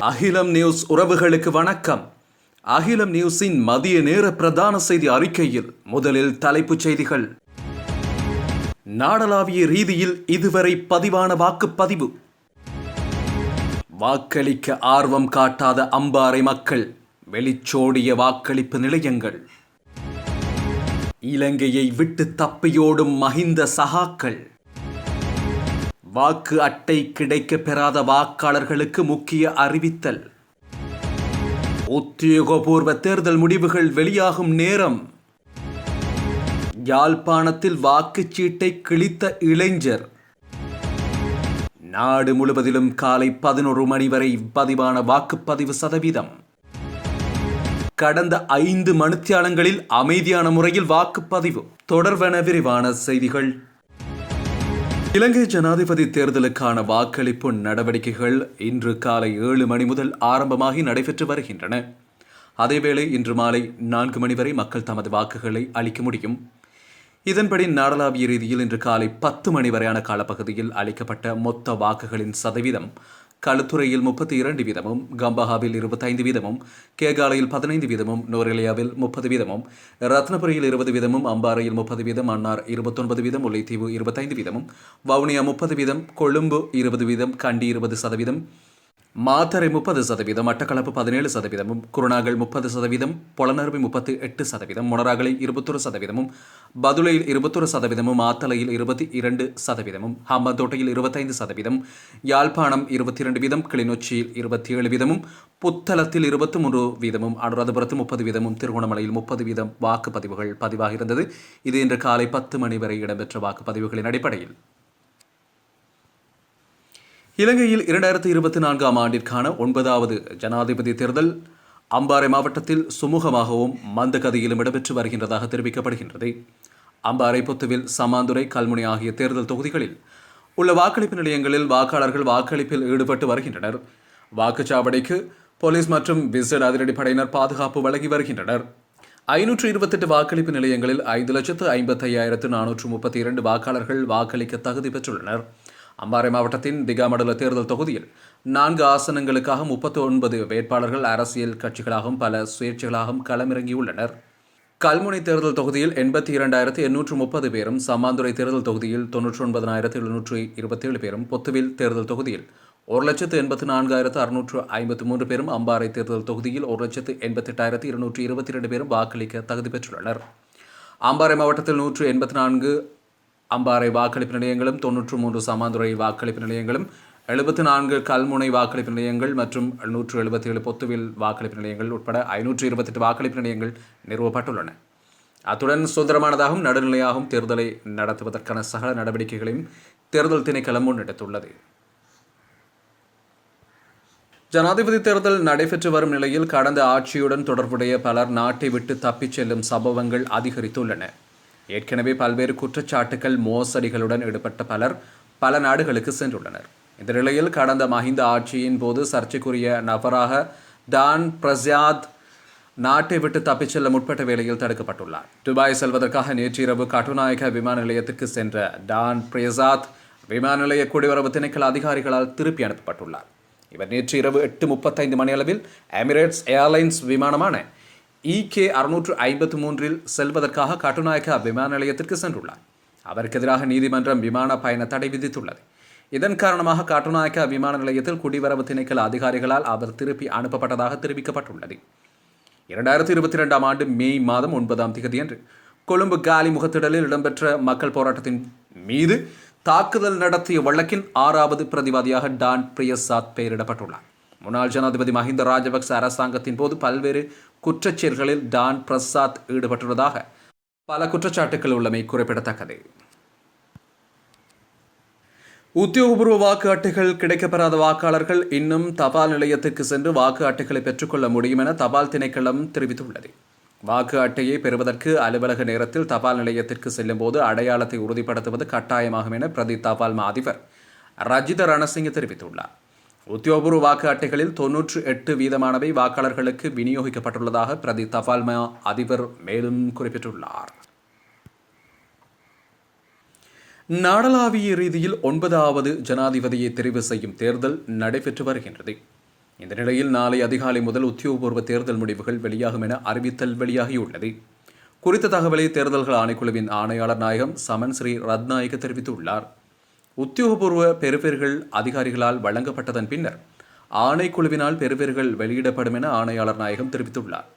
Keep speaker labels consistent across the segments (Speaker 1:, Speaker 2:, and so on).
Speaker 1: அகிலம் நியூஸ் உறவுகளுக்கு வணக்கம். அகிலம் நியூஸின் மதிய நேர பிரதான செய்தி அறிக்கையில் முதலில் தலைப்புச் செய்திகள். நாடளாவிய ரீதியில் இதுவரை பதிவான வாக்குப்பதிவு. வாக்களிக்க ஆர்வம் காட்டாத அம்பாறை மக்கள் வெளிச்சோடிய வாக்களிப்பு நிலையங்கள். இலங்கையை விட்டு தப்பியோடும் மஹிந்த சகாக்கள். வாக்கு அட்டை கிடைக்கப் பெறாத வாக்காளர்களுக்கு முக்கிய அறிவித்தல். உத்தியோகபூர்வ தேர்தல் முடிவுகள் வெளியாகும் நேரம். யாழ்ப்பாணத்தில் வாக்குச்சீட்டை கிழித்த இளைஞர். நாடு முழுவதிலும் காலை பதினொரு மணி வரை பதிவான வாக்குப்பதிவு சதவீதம். கடந்த ஐந்து மணித்தியாலங்களில் அமைதியான முறையில் வாக்குப்பதிவு. தொடர்வென விரிவான செய்திகள். இலங்கை ஜனாதிபதி தேர்தலுக்கான வாக்களிப்பு நடவடிக்கைகள் இன்று காலை ஏழு மணி முதல் ஆரம்பமாகி நடைபெற்று வருகின்றன. அதேவேளை இன்று மாலை நான்கு மணி வரை மக்கள் தமது வாக்குகளை அளிக்க முடியும். இதன்படி நாடளாவிய ரீதியில் இன்று காலை பத்து மணி வரையான காலப்பகுதியில் அளிக்கப்பட்ட மொத்த வாக்குகளின் சதவீதம் களுத்துறையில் முப்பத்தி இரண்டு வீதமும் கம்பஹாவில் இருபத்தைந்து வீதமும் கேகாலையில் பதினைந்து வீதமும் நோரெலியாவில் முப்பது வீதமும் ரத்னபுரியில் இருபது வீதமும் அம்பாறையில் முப்பது வீதம் அன்னார் இருபத்தொன்பது வீதம் முல்லைத்தீவு இருபத்தைந்து வீதமும் வவுனியா முப்பது வீதம் கொழும்பு இருபது வீதம் கண்டி இருபது சதவீதம் மாத்தரை முப்பது சதவீதம் மட்டக்களப்பு பதினேழு சதவீதமும் குருணாகல் முப்பது சதவீதம் பொலனர்வி முப்பத்தி எட்டு சதவீதம் முனராகலை இருபத்தொரு சதவீதமும் பதுளையில் இருபத்தொரு சதவீதமும் ஆத்தலையில் இருபத்தி இரண்டு சதவீதமும் ஹம்மந்தோட்டையில் இருபத்தைந்து சதவீதம் யாழ்ப்பாணம் இருபத்தி இரண்டு வீதம் கிளிநொச்சியில் இருபத்தி ஏழு வீதமும் புத்தளத்தில் இருபத்தி மூன்று வீதமும் அனுராதபுரத்து முப்பது வீதமும் திருகோணமலையில் முப்பது வீதம் வாக்குப்பதிவுகள் பதிவாகியிருந்தது. இது இன்று காலை பத்து மணி வரை இடம்பெற்ற வாக்குப்பதிவுகளின் அடிப்படையில். இலங்கையில் இரண்டாயிரத்தி இருபத்தி நான்காம் ஆண்டிற்கான ஒன்பதாவது ஜனாதிபதி தேர்தல் அம்பாறை மாவட்டத்தில் சுமூகமாகவும் மந்த கதியிலும் இடம்பெற்று வருகின்றதாக தெரிவிக்கப்படுகின்றது. அம்பாறை புத்துவில் சமாந்துரை கல்முனை ஆகிய தேர்தல் தொகுதிகளில் உள்ள வாக்களிப்பு நிலையங்களில் வாக்காளர்கள் வாக்களிப்பில் ஈடுபட்டு வருகின்றனர். வாக்குச்சாவடிக்கு போலீஸ் மற்றும் விசேட அதிரடிப்படையினர் பாதுகாப்பு வழங்கி வருகின்றனர். ஐநூற்று இருபத்தெட்டு வாக்களிப்பு நிலையங்களில் ஐந்து லட்சத்து ஐம்பத்தையாயிரத்து நானூற்று முப்பத்தி இரண்டு வாக்காளர்கள் வாக்களிக்க தகுதி பெற்றுள்ளனர். அம்பாறை மாவட்டத்தின் திகாமடல தேர்தல் தொகுதியில் நான்கு ஆசனங்களுக்காக முப்பத்தி ஒன்பது வேட்பாளர்கள் அரசியல் கட்சிகளாகவும் பல சுயேட்சைகளாகவும் களமிறங்கியுள்ளனர். கல்முனை தேர்தல் தொகுதியில் எண்பத்தி இரண்டாயிரத்து எண்ணூற்று முப்பது பேரும் சம்மாந்துறை தேர்தல் தொகுதியில் தொன்னூற்றி ஒன்பதாயிரத்து எழுநூற்று இருபத்தேழு பேரும் பொத்துவில் தேர்தல் தொகுதியில் ஒரு லட்சத்து எண்பத்தி நான்காயிரத்து அறுநூற்று ஐம்பத்து மூன்று பேரும் அம்பாறை தேர்தல் தொகுதியில் ஒரு லட்சத்து எண்பத்தெட்டாயிரத்து இருநூற்று இருபத்தி இரண்டு பேரும் வாக்களிக்க தகுதி பெற்றுள்ளனர். அம்பாறை மாவட்டத்தில் நூற்று எண்பத்தி நான்கு அம்பாறை வாக்களிப்பு நிலையங்களும் தொன்னூற்று மூன்று சமாந்துறை வாக்களிப்பு நிலையங்களும் எழுபத்தி நான்கு கல்முனை வாக்களிப்பு நிலையங்கள் மற்றும் நூற்று எழுபத்தி ஏழு பொத்துவில் வாக்களிப்பு நிலையங்கள் உட்பட ஐநூற்று இருபத்தெட்டு வாக்களிப்பு நிலையங்கள் நிறுவப்பட்டுள்ளன. அத்துடன் சுதந்திரமானதாகவும் நடுநிலையாகவும் தேர்தலை நடத்துவதற்கான சகல நடவடிக்கைகளையும் தேர்தல் திணைக்களம் முன்னெடுத்துள்ளது. ஜனாதிபதி தேர்தல் நடைபெற்று வரும் நிலையில் கடந்த ஆட்சியுடன் தொடர்புடைய பலர் நாட்டை விட்டு தப்பிச் செல்லும் சம்பவங்கள் அதிகரித்துள்ளன. ஏற்கனவே பல்வேறு குற்றச்சாட்டுகள் மோசடிகளுடன் ஈடுபட்ட பலர் பல நாடுகளுக்கு சென்றுள்ளனர். இந்த நிலையில் கடந்த மஹிந்த ஆட்சியின் போது சர்ச்சைக்குரிய நபராக டான் பிரசாத் நாட்டை விட்டு தப்பிச் செல்ல முற்பட்ட வேளையில் தடுக்கப்பட்டுள்ளார். துபாய் செல்வதற்காக நேற்று இரவு கட்டுநாயக விமான நிலையத்துக்கு சென்ற டான் பிரசாத் விமான நிலைய குடிவரவு திணைக்கள அதிகாரிகளால் திருப்பி அனுப்பப்பட்டுள்ளார். இவர் நேற்று இரவு எட்டு முப்பத்தைந்து மணி அளவில் எமிரேட்ஸ் ஏர்லைன்ஸ் விமானமான இகே அறுநூற்று ஐம்பத்து மூன்றில் செல்வதற்காக கட்டுநாயக்கா விமான நிலையத்திற்கு சென்றுள்ளார். அவருக்கு எதிராக நீதிமன்றம் விமான பயண தடை விதித்துள்ளது. இதன் காரணமாக கட்டுநாயக்க விமான நிலையத்தில் குடிவரவு திணைக்கள அதிகாரிகளால் அவர் திருப்பி அனுப்பப்பட்டதாக தெரிவிக்கப்பட்டுள்ளது. இரண்டாயிரத்தி இருபத்தி ரெண்டாம் ஆண்டு மே மாதம் ஒன்பதாம் தேதியன்று கொழும்பு காலி முகத்திடலில் இடம்பெற்ற மக்கள் போராட்டத்தின் மீது தாக்குதல் நடத்திய வழக்கின் ஆறாவது பிரதிவாதியாக டான் பிரியசாத் பெயரிடப்பட்டுள்ளார். முன்னாள் ஜனாதிபதி மஹிந்த ராஜபக்ச அரசாங்கத்தின் போது பல்வேறு குற்றச்செயல்களில் டான் பிரசாத் ஈடுபட்டுள்ளதாக பல குற்றச்சாட்டுகள் உள்ளமை குறிப்பிடத்தக்கது. உத்தியோகபூர்வ வாக்கு அட்டைகள் கிடைக்கப்பெறாத வாக்காளர்கள் இன்னும் தபால் நிலையத்துக்கு சென்று வாக்கு அட்டைகளை பெற்றுக்கொள்ள முடியும் என தபால் திணைக்களம் தெரிவித்துள்ளது. வாக்கு அட்டையை பெறுவதற்கு அலுவலக நேரத்தில் தபால் நிலையத்திற்கு செல்லும் போது அடையாளத்தை உறுதிப்படுத்துவது கட்டாயமாகும் என பிரதி தபால் மா அதிபர் ரஜித ரணசிங்க தெரிவித்துள்ளார். உத்தியோகபூர்வ வாக்கு அட்டைகளில் தொன்னூற்று எட்டு வீதமானவை வாக்காளர்களுக்கு விநியோகிக்கப்பட்டுள்ளதாக பிரதி தபால் அதிபர் மேலும் குறிப்பிட்டுள்ளார். நாடளாவிய ரீதியில் ஒன்பதாவது ஜனாதிபதியை தெரிவு செய்யும் தேர்தல் நடைபெற்று வருகின்றது. இந்த நிலையில் நாளை அதிகாலை முதல் உத்தியோகபூர்வ தேர்தல் முடிவுகள் வெளியாகும் என அறிவித்தல் வெளியாகியுள்ளது. குறித்த தகவலை தேர்தல்கள் ஆணைக்குழுவின் ஆணையாளர் நாயகம் சமன் ஸ்ரீ ரத்நாயக தெரிவித்துள்ளார். உத்தியோகபூர்வ பெறுபேறுகள் அதிகாரிகளால் வழங்கப்பட்டதன் பின்னர் ஆணைக்குழுவினால் பெறுபேறுகள் வெளியிடப்படும் என ஆணையாளர் நாயகம் தெரிவித்துள்ளார்.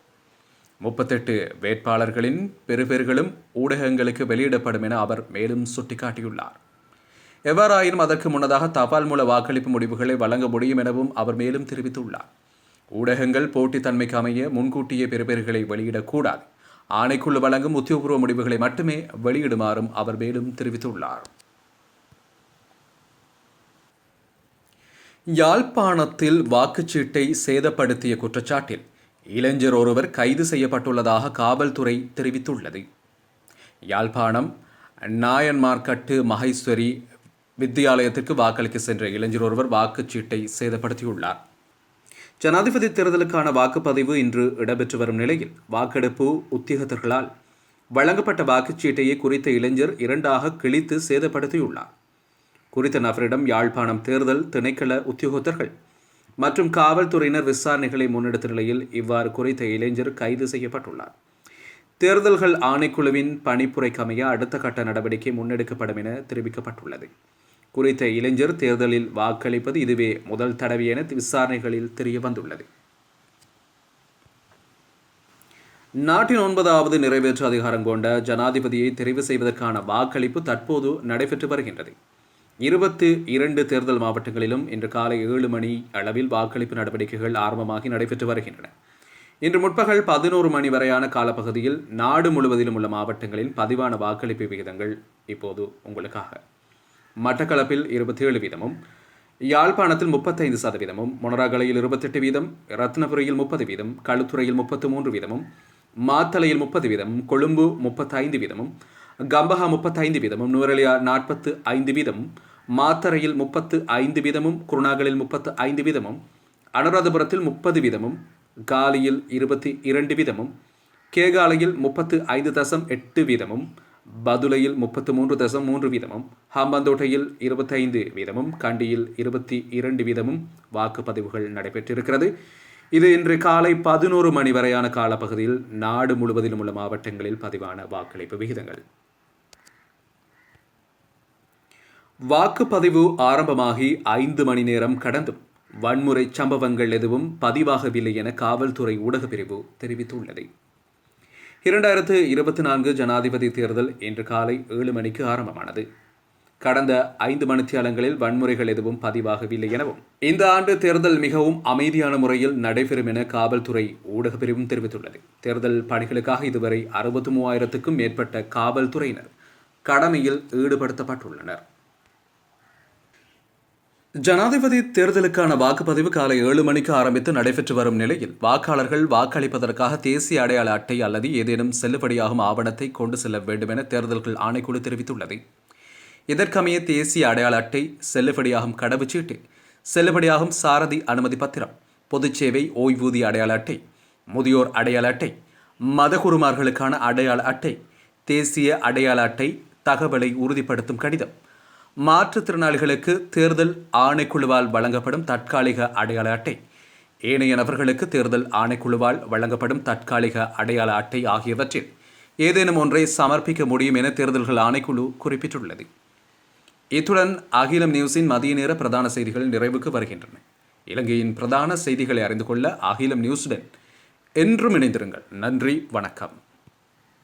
Speaker 1: முப்பத்தெட்டு வேட்பாளர்களின் பெறுபேறுகளும் ஊடகங்களுக்கு வெளியிடப்படும் என அவர் மேலும் சுட்டிக்காட்டியுள்ளார். எவ்வாறாயினும் அதற்கு முன்னதாக தபால் மூல வாக்களிப்பு முடிவுகளை வழங்க முடியும் எனவும் அவர் மேலும் தெரிவித்துள்ளார். ஊடகங்கள் போட்டித்தன்மைக்கு அமைய முன்கூட்டியே பெறுபேறுகளை வெளியிடக்கூடாது. ஆணைக்குழு வழங்கும் உத்தியோகபூர்வ முடிவுகளை மட்டுமே வெளியிடுமாறும் அவர் மேலும் தெரிவித்துள்ளார். யாழ்ப்பாணத்தில் வாக்குச்சீட்டை சேதப்படுத்திய குற்றச்சாட்டில் இளைஞர் ஒருவர் கைது செய்யப்பட்டுள்ளதாக காவல்துறை தெரிவித்துள்ளது. யாழ்ப்பாணம் நாயன்மார்கட்டு மகேஸ்வரி வித்தியாலயத்திற்கு வாக்களிக்க சென்ற இளைஞர் ஒருவர் வாக்குச்சீட்டை சேதப்படுத்தியுள்ளார். ஜனாதிபதி தேர்தலுக்கான வாக்குப்பதிவு இன்று இடம்பெற்று வரும் நிலையில் வாக்கெடுப்பு உத்தியோகத்தர்களால் வழங்கப்பட்ட வாக்குச்சீட்டையை குறித்த இளைஞர் இரண்டாக கிழித்து சேதப்படுத்தியுள்ளார். குறித்த நபரிடம் யாழ்ப்பாணம் தேர்தல் திணைக்கள உத்தியோகத்தர்கள் மற்றும் காவல்துறையினர் விசாரணைகளை முன்னெடுத்த நிலையில் இவ்வாறு குறித்த இளைஞர் கைது செய்யப்பட்டுள்ளார். தேர்தல்கள் ஆணைக்குழுவின் பணிப்புரைக்கமைய அடுத்த கட்ட நடவடிக்கை முன்னெடுக்கப்படும் என தெரிவிக்கப்பட்டுள்ளது. குறித்த இளைஞர் தேர்தலில் வாக்களிப்பது இதுவே முதல் தடவை என விசாரணைகளில் தெரிய வந்துள்ளது நாட்டின் ஒன்பதாவது நிறைவேற்று அதிகாரம் கொண்ட ஜனாதிபதியை தெரிவு செய்வதற்கான வாக்களிப்பு தற்போது நடைபெற்று வருகின்றது. இருபத்தி இரண்டு தேர்தல் மாவட்டங்களிலும் இன்று காலை ஏழு மணி அளவில் வாக்களிப்பு நடவடிக்கைகள் ஆரம்பமாகி நடைபெற்று வருகின்றன. இன்று முற்பகல் பதினோரு மணி வரையான காலப்பகுதியில் நாடு முழுவதிலும் உள்ள மாவட்டங்களில் பதிவான வாக்களிப்பு விகிதங்கள் இப்போது உங்களுக்காக. மட்டக்களப்பில் இருபத்தி ஏழு வீதமும் யாழ்ப்பாணத்தில் முப்பத்தைந்து சதவீதமும் மொனராகலையில் இருபத்தெட்டு வீதம் ரத்னபுரியில் முப்பது வீதம் களுத்துறையில் முப்பத்து மூன்று வீதமும் மாத்தலையில் முப்பது வீதமும் கொழும்பு முப்பத்தைந்து வீதமும் கம்பஹா முப்பத்தைந்து வீதமும் நூரலியா நாற்பத்து ஐந்து வீதமும் மாத்தரையில் முப்பத்து ஐந்து வீதமும் குருணாகலில் முப்பத்து ஐந்து வீதமும் அனுராதபுரத்தில் முப்பது வீதமும் காலியில் இருபத்தி இரண்டு வீதமும் கேகாலையில் முப்பத்து ஐந்து தசம் எட்டு வீதமும் பதுலையில் முப்பத்து மூன்று தசம் மூன்று வீதமும் ஹாம்பாந்தோட்டையில் இருபத்தைந்து வீதமும் கண்டியில் இருபத்தி இரண்டு வீதமும் வாக்குப்பதிவுகள் நடைபெற்றிருக்கிறது. இது இன்று காலை பதினோரு மணி வரையான காலப்பகுதியில் நாடு முழுவதிலும் உள்ள மாவட்டங்களில் பதிவான வாக்களிப்பு விகிதங்கள். வாக்குப்பதிவு ஆரம்பமாகி ஐந்து மணி நேரம் கடந்தும் வன்முறை சம்பவங்கள் எதுவும் பதிவாகவில்லை என காவல்துறை ஊடகப் பிரிவு தெரிவித்துள்ளது. இரண்டாயிரத்து இருபத்தி நான்கு ஜனாதிபதி தேர்தல் இன்று காலை ஏழு மணிக்கு ஆரம்பமானது. கடந்த ஐந்து மணித்தியாலங்களில் வன்முறைகள் எதுவும் பதிவாகவில்லை எனவும் இந்த ஆண்டு தேர்தல் மிகவும் அமைதியான முறையில் நடைபெறும் என காவல்துறை ஊடகப் பிரிவும் தெரிவித்துள்ளது. தேர்தல் பணிகளுக்காக இதுவரை அறுபத்தி மூவாயிரத்துக்கும் மேற்பட்ட காவல்துறையினர் கடமையில் ஈடுபடுத்தப்பட்டுள்ளனர். ஜனாதிபதி தேர்தலுக்கான வாக்குப்பதிவு காலை ஏழு மணிக்கு ஆரம்பித்து நடைபெற்று வரும் நிலையில் வாக்காளர்கள் வாக்களிப்பதற்காக தேசிய அடையாள அட்டை அல்லது ஏதேனும் செல்லுபடியாகும் ஆவணத்தை கொண்டு செல்ல வேண்டும் என தேர்தல்கள் ஆணைக்குழு தெரிவித்துள்ளது. இதற்கமைய தேசிய அடையாள அட்டை செல்லுபடியாகும் கடவுச்சீட்டு செல்லுபடியாகும் சாரதி அனுமதி பத்திரம் பொதுச்சேவை ஓய்வூதிய அடையாள அட்டை முதியோர் அடையாள அட்டை மதகுருமார்களுக்கான அடையாள அட்டை தேசிய அடையாள அட்டை தகவலை உறுதிப்படுத்தும் கடிதம் மாற்றுத்திறனாளிகளுக்கு தேர்தல் ஆணைக்குழுவால் வழங்கப்படும் தற்காலிக அடையாள அட்டை. ஏனைய நபர்களுக்கு தேர்தல் ஆணைக்குழுவால் வழங்கப்படும் தற்காலிக அடையாள அட்டை ஆகியவற்றில் ஏதேனும் ஒன்றை சமர்ப்பிக்க முடியும் என தேர்தல்கள் ஆணைக்குழு குறிப்பிட்டுள்ளது. இத்துடன் அகிலம் நியூஸின் மதிய நேர பிரதான செய்திகள் நிறைவுக்கு வருகின்றன. இலங்கையின் பிரதான செய்திகளை அறிந்து கொள்ள அகிலம் நியூஸுடன் என்றும் இணைந்திருங்கள். நன்றி வணக்கம்.